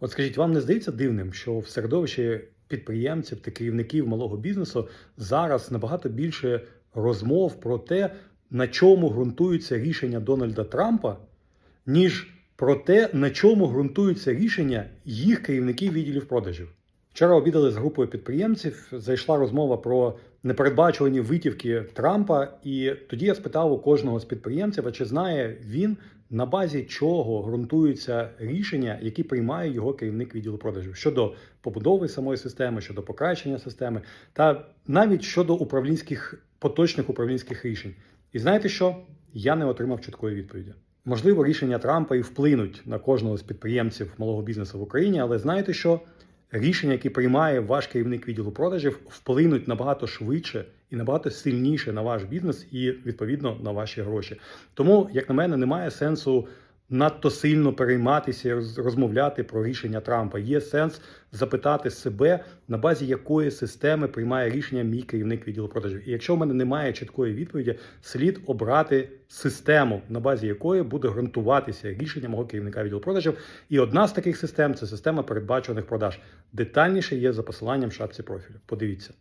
От скажіть, вам не здається дивним, що в середовищі підприємців та керівників малого бізнесу зараз набагато більше розмов про те, на чому ґрунтуються рішення Дональда Трампа, ніж про те, на чому ґрунтуються рішення їх керівників відділів продажів. Вчора обідали з групою підприємців. Зайшла розмова про непередбачувані витівки Трампа, і тоді я спитав у кожного з підприємців, а чи знає він на базі чого ґрунтуються рішення, які приймає його керівник відділу продажів щодо побудови самої системи, щодо покращення системи, та навіть щодо управлінських поточних управлінських рішень. І знаєте що? Я не отримав чіткої відповіді. Можливо, рішення Трампа і вплинуть на кожного з підприємців малого бізнесу в Україні, але знаєте що? Рішення, які приймає ваш керівник відділу продажів, вплинуть набагато швидше і набагато сильніше на ваш бізнес і відповідно на ваші гроші. Тому, як на мене, немає сенсу надто сильно перейматися і роз- розмовляти про рішення Трампа. Є сенс запитати себе, на базі якої системи приймає рішення мій керівник відділу продажів. І якщо в мене немає чіткої відповіді, слід обрати систему, на базі якої буде ґрунтуватися рішення мого керівника відділу продажів. І одна з таких систем це система передбачуваних продаж. Детальніше є за посиланням в шапці профілю. Подивіться.